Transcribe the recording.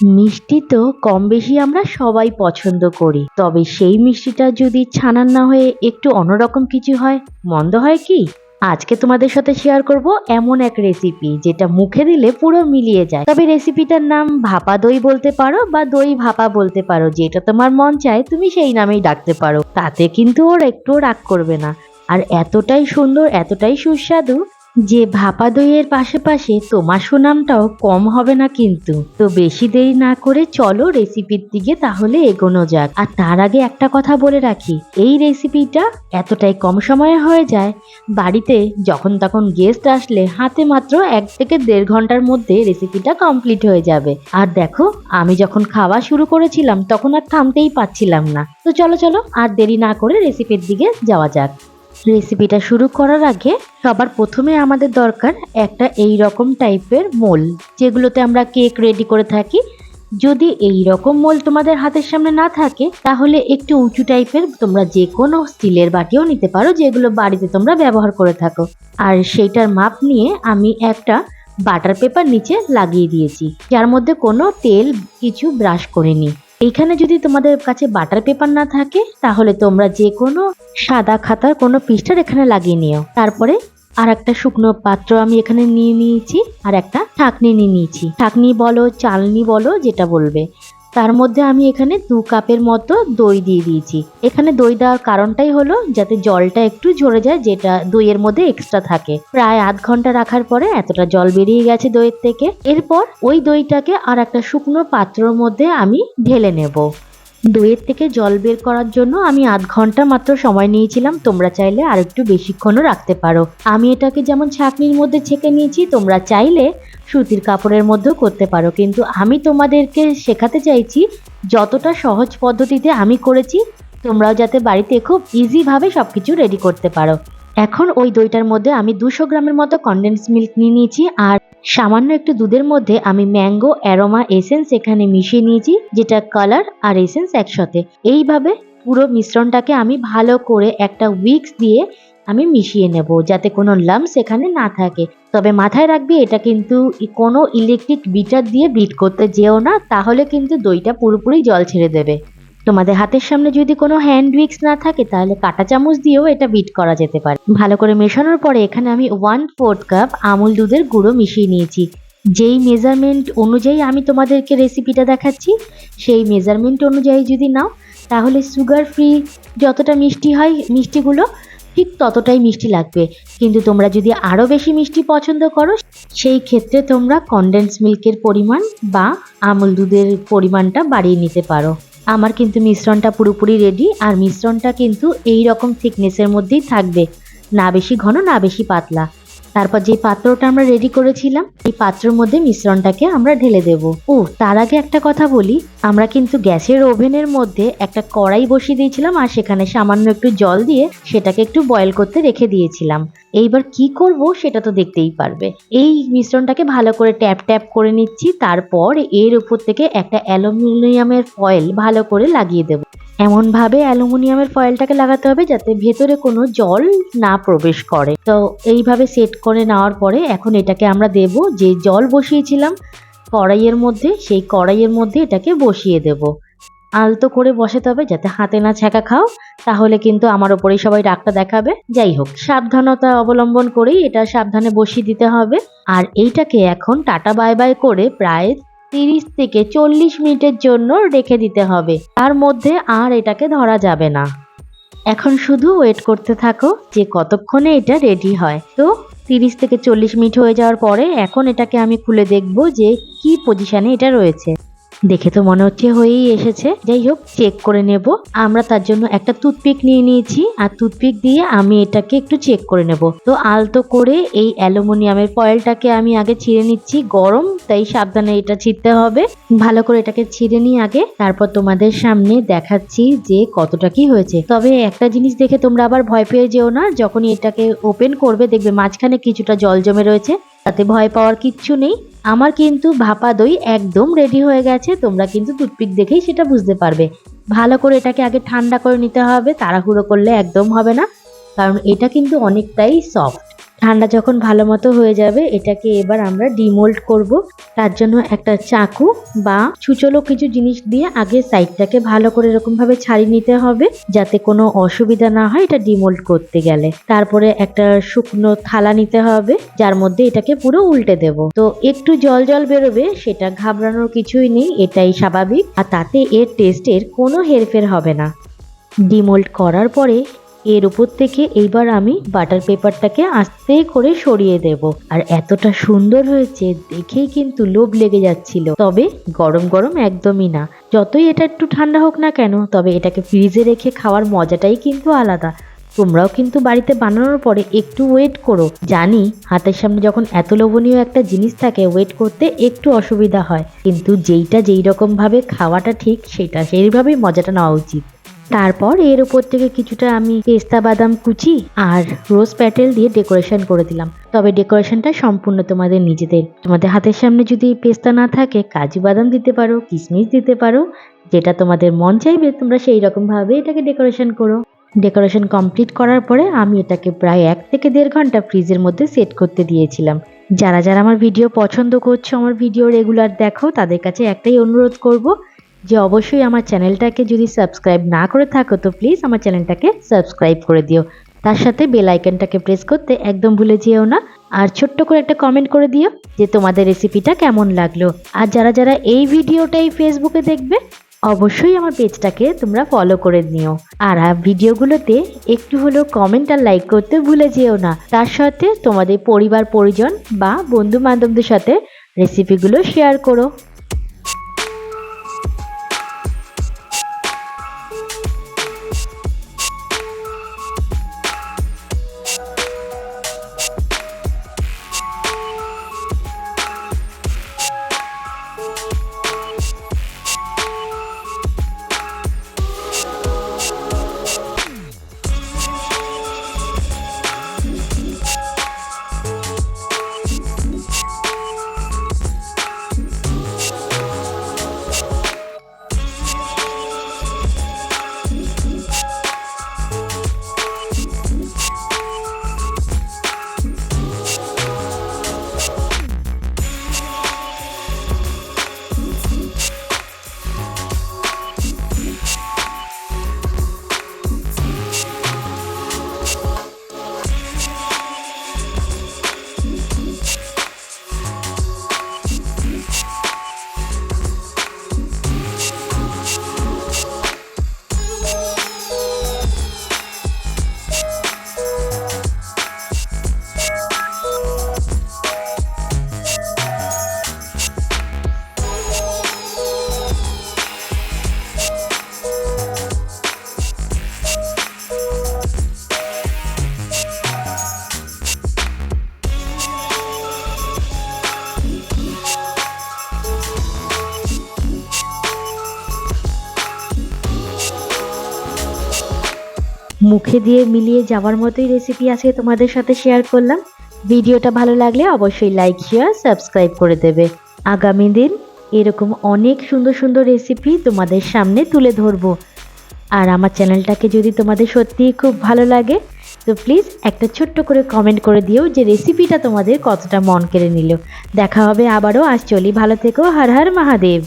মিষ্টি তো কম বেশি আমরা সবাই পছন্দ করি। তবে সেই মিষ্টিটা যদি ছানার না হয়ে একটু অন্যরকম কিছু হয়, মন্দ হয় কি? আজকে তোমাদের সাথে শেয়ার করব এমন এক রেসিপি যেটা মুখে দিলে পুরো মিলিয়ে যায়। তবে রেসিপিটার নাম ভাপা দই বলতে পারো বা দই ভাপা বলতে পারো, যেটা তোমার মন চায় তুমি সেই নামেই ডাকতে পারো। তাতে কিন্তু ওর একটু রাগ করবে না। আর এতটাই সুন্দর, এতটাই সুস্বাদু যে ভাপা দইয়ের পাশাপাশি তোমার সুনামটাও কম হবে না কিন্তু। তো বেশি দেরি না করে চলো রেসিপির দিকে তাহলে এগোনো যাক। আর তার আগে একটা কথা বলে রাখি, এই রেসিপিটা এতটাই কম সময়ে হয়ে যায়, বাড়িতে যখন তখন গেস্ট আসলে হাতে মাত্র এক থেকে দেড় ঘণ্টার মধ্যে রেসিপিটা কমপ্লিট হয়ে যাবে। আর দেখো, আমি যখন খাওয়া শুরু করেছিলাম তখন আর থামতেই পাচ্ছিলাম না। তো চলো চলো, আর দেরি না করে রেসিপির দিকে যাওয়া যাক। রেসিপিটা শুরু করার আগে সবার প্রথমে আমাদের দরকার একটা এই রকম টাইপের মোল, যেগুলোতে আমরা কেক রেডি করে থাকি। যদি এই রকম মোল তোমাদের হাতের সামনে না থাকে, তাহলে একটু উঁচু টাইপের তোমরা যে কোনো স্টিলের বাটিও নিতে পারো, যেগুলো বাড়িতে তোমরা ব্যবহার করে থাকো। আর সেইটার মাপ নিয়ে আমি একটা বাটার পেপার নিচে লাগিয়ে দিয়েছি, যার মধ্যে কোনো তেল কিছু ব্রাশ করিনি। এইখানে যদি তোমাদের কাছে বাটার পেপার না থাকে, তাহলে তোমরা যে কোনো সাদা খাতার কোনো পৃষ্ঠার এখানে লাগিয়ে নিও। তারপরে আর একটা শুকনো পাত্র আমি এখানে নিয়ে নিয়েছি, আর একটা ঠাকনি নিয়ে নিয়েছি। ঠাকনি বলো, চালনি বলো, যেটা বলবে। তার মধ্যে আমি এখানে দু কাপের মতো দই দিয়ে দিয়েছি। এখানে দই দেওয়ার কারণটাই হলো যাতে জলটা একটু ঝরে যায়, যেটা দইয়ের মধ্যে এক্সট্রা থাকে। প্রায় আধ ঘণ্টা রাখার পরে এতটা জল বেরিয়ে গেছে দইয়ের থেকে। এরপর ওই দইটাকে আর একটা শুকনো পাত্রর মধ্যে আমি ঢেলে নেব। দইয়ের থেকে জল বের করার জন্য আমি আধ ঘণ্টা মাত্র সময় নিয়েছিলাম। তোমরা চাইলে আর একটু বেশিক্ষণও রাখতে পারো। আমি এটাকে যেমন ছাঁকনির মধ্যে ছেঁকে নিয়েছি, তোমরা চাইলে সুতির কাপড়ের মধ্যেও করতে পারো। কিন্তু আমি তোমাদেরকে শেখাতে চাইছি, যতটা সহজ পদ্ধতিতে আমি করেছি, তোমরাও যাতে বাড়িতে খুব ইজিভাবে সব কিছু রেডি করতে পারো। এখন ওই দইটার মধ্যে আমি দুশো গ্রামের মতো কনডেন্স মিল্ক নিয়ে নিয়েছি আর সামান্য একটু দুধের মধ্যে আমি ম্যাঙ্গো, অ্যারোমা, এসেন্স এখানে মিশিয়ে নিয়েছি, যেটা কালার আর এসেন্স একসাথে। এইভাবে পুরো মিশ্রণটাকে আমি ভালো করে একটা উইক্স দিয়ে আমি মিশিয়ে নেব, যাতে কোনো লাম্পস এখানে না থাকে। তবে মাথায় রাখবি, এটা কিন্তু কোনো ইলেকট্রিক বিটার দিয়ে বিট করতে যেও না, তাহলে কিন্তু দইটা পুরোপুরি জল ছেড়ে দেবে। তোমাদের হাতের সামনে যদি কোনো হ্যান্ড উইক্স না থাকে, তাহলে কাঁটা চামচ দিয়েও এটা বিট করা যেতে পারে। ভালো করে মেশানোর পরে এখানে আমি ওয়ান ফোর্থ কাপ আমুল দুধের গুঁড়ো মিশিয়ে নিয়েছি। যেই মেজারমেন্ট অনুযায়ী আমি তোমাদেরকে রেসিপিটা দেখাচ্ছি, সেই মেজারমেন্ট অনুযায়ী যদি নাও, তাহলে সুগার ফ্রি যতটা মিষ্টি হয় মিষ্টিগুলো ঠিক ততটাই মিষ্টি লাগবে। কিন্তু তোমরা যদি আরও বেশি মিষ্টি পছন্দ করো, সেই ক্ষেত্রে তোমরা কনডেন্স মিল্কের পরিমাণ বা আমুল দুধের পরিমাণটা বাড়িয়ে নিতে পারো। আমার কিন্তু মিশ্রণটা পুরোপুরি রেডি আর মিশ্রণটা কিন্তু এই রকম থিকনেসের মধ্যেই থাকবে। না বেশি ঘন, না বেশি পাতলা। তারপর যে পাত্রটা আমরা রেডি করেছিলাম, এই পাত্রের মধ্যে মিশ্রণটাকে আমরা ঢেলে দেব। ও তার আগে একটা কথা বলি, আমরা কিন্তু গ্যাসের ওভেনের মধ্যে একটা কড়াই বসিয়ে দিয়েছিলাম আর সেখানে সামান্য একটু জল দিয়ে সেটাকে একটু বয়েল করতে রেখে দিয়েছিলাম। এইবার কি করব সেটা তো দেখতেই পারবে। এই মিশ্রণটাকে ভালো করে ট্যাপ ট্যাপ করে নিচ্ছি, তারপর এর উপর থেকে একটা অ্যালুমিনিয়ামের ফয়েল ভালো করে লাগিয়ে দেব। এমনভাবে অ্যালুমিনিয়ামের ফয়েলটাকে লাগাতে হবে যাতে ভেতরে কোনো জল না প্রবেশ করে। তো এইভাবে সেট করে নেওয়ার পরে এখন এটাকে আমরা দেব, যে জল বসিয়েছিলাম কড়াইয়ের মধ্যে, সেই কড়াইয়ের মধ্যে এটাকে বসিয়ে দেব। আলতো করে বসাতে হবে যাতে হাতে না ছ্যাঁকা খাও, তাহলে কিন্তু আমার ওপরেই সবাই রাগটা দেখাবে। যাই হোক, সাবধানতা অবলম্বন করেই এটা সাবধানে বসিয়ে দিতে হবে। আর এইটাকে এখন টাটা বাই বাই করে প্রায় তিরিশ থেকে চল্লিশ মিনিটের জন্য রেখে দিতে হবে। তার মধ্যে আর এটাকে ধরা যাবে না। এখন শুধু ওয়েট করতে থাকো যে কতক্ষণে এটা রেডি হয়। তো তিরিশ থেকে চল্লিশ মিনিট হয়ে যাওয়ার পরে এখন এটাকে আমি খুলে দেখব যে কি পজিশানে এটা রয়েছে। দেখে তো মনে হচ্ছে হয়েই এসেছে। যাই হোক চেক করে নেব। আমরা তার জন্য একটা টুথপিক নিয়ে নিয়েছি। আর টুথপিক দিয়ে আমি এটাকে একটু চেক করে নেব। তো আলতো করে এই অ্যালুমিনিয়ামের ফয়েলটাকে আমি আগে ছিঁড়ে নিচ্ছি। গরম, তাই সাবধানে এটা ছিঁড়তে হবে। ভালো করে এটাকে ছিঁড়ে নিই আগে। তারপর তোমাদের সামনে দেখাচ্ছি যে কতটা কি হয়েছে। তবে একটা জিনিস দেখে তোমরা আবার ভয় পেয়ে যেও না। যখনই এটাকে ওপেন করবে, দেখবে মাঝখানে কিছুটা জল জমে রয়েছে। তাতে ভয় পাওয়ার কিচ্ছু নেই। আমার কিন্তু ভাপা দই একদম রেডি হয়ে গেছে, তোমরা কিন্তু টুথপিক দেখেই সেটা বুঝতে পারবে। ভালো করে এটাকে আগে ঠান্ডা করে নিতে হবে, তাড়াহুড়ো করলে একদম হবে না, কারণ এটা কিন্তু অনেকটাই সফট ঠান্ডা যখন ভালো মতো হয়ে যাবে, এটাকে এবার আমরা ডিমোল্ড করব। তার জন্য একটা চাকু বা ছুচলো কিছু জিনিস দিয়ে আগে সাইডটাকে ভালো করে এরকমভাবে ছাড়িয়ে নিতে হবে, যাতে কোনো অসুবিধা না হয় এটা ডিমোল্ড করতে গেলে। তারপরে একটা শুকনো থালা নিতে হবে, যার মধ্যে এটাকে পুরো উল্টে দেব। তো একটু জল জল বেরোবে, সেটা ঘাবড়ানোর কিছুই নেই, এটাই স্বাভাবিক। আর তাতে এর টেস্টের কোনো হেরফের হবে না। ডিমোল্ড করার পরে এর উপর থেকে এইবার আমি বাটার পেপারটাকে আস্তে করে সরিয়ে দেব। আর এতটা সুন্দর হয়েছে, দেখেই কিন্তু লোভ লেগে যাচ্ছিল। তবে গরম গরম একদমই না। যতই এটা একটু ঠান্ডা হোক না কেন, তবে এটাকে ফ্রিজে রেখে খাওয়ার মজাটাই কিন্তু আলাদা। তোমরাও কিন্তু বাড়িতে বানানোর পরে একটু ওয়েট করো। জানি হাতের সামনে যখন এত লোভনীয় একটা জিনিস থাকে ওয়েট করতে একটু অসুবিধা হয়। কিন্তু যেইটা যেই রকম ভাবে খাওয়াটা ঠিক, সেটা সেইভাবেই মজাটা নেওয়া উচিত। তারপর এর উপর থেকে কিছুটা আমি পেস্তা বাদাম কুচি আর রোজ প্যাটেল দিয়ে ডেকোরেশন করে দিলাম। তবে ডেকোরেশনটা সম্পূর্ণ তোমাদের নিজেদের। তোমাদের হাতের সামনে যদি পেস্তা না থাকে, কাজু বাদাম দিতে পারো কিশমিশ দিতে পারো, যেটা তোমাদের মন চাইবে, তোমরা সেই রকমভাবে এটাকে ডেকোরেশন করো। ডেকোরেশন কমপ্লিট করার পরে আমি এটাকে প্রায় এক থেকে দেড় ঘণ্টা ফ্রিজের মধ্যে সেট করতে দিয়েছিলাম। যারা যারা আমার ভিডিও পছন্দ করছ, আমার ভিডিও রেগুলার দেখো, তাদের কাছে একটাই অনুরোধ করব যে অবশ্যই আমার চ্যানেলটাকে যদি সাবস্ক্রাইব না করে থাকো, তো প্লিজ আমার চ্যানেলটাকে সাবস্ক্রাইব করে দিও। তার সাথে বেল আইকনটাকে প্রেস করতে একদম ভুলে যেও না। আর ছোট্ট করে একটা কমেন্ট করে দিও যে তোমাদের রেসিপিটা কেমন লাগল। আর যারা যারা এই ভিডিওটাই ফেসবুকে দেখবে, অবশ্যই আমার পেজটাকে তোমরা ফলো করে নিও। আর আর ভিডিওগুলোতে একটু হলেও কমেন্ট আর লাইক করতে ভুলে যেও না। তার সাথে তোমাদের পরিবার, পরিজন বা বন্ধু বান্ধবদের সাথে রেসিপিগুলো শেয়ার করো। মুখে দিয়ে মিলিয়ে যাওয়ার মতোই রেসিপি আছে তোমাদের সাথে শেয়ার করলাম। ভিডিওটা ভালো লাগলে অবশ্যই লাইক শেয়ার সাবস্ক্রাইব করে দেবে। আগামী দিন এরকম অনেক সুন্দর সুন্দর রেসিপি তোমাদের সামনে তুলে ধরবো। আর আমার চ্যানেলটাকে যদি তোমাদের সত্যিই খুব ভালো লাগে, তো প্লিজ একটা ছোট্ট করে কমেন্ট করে দিও যে রেসিপিটা তোমাদের কতটা মন কেড়ে নিল। দেখা হবে আবারও। আজ চলি ভালো থেকো। হর হর মহাদেব।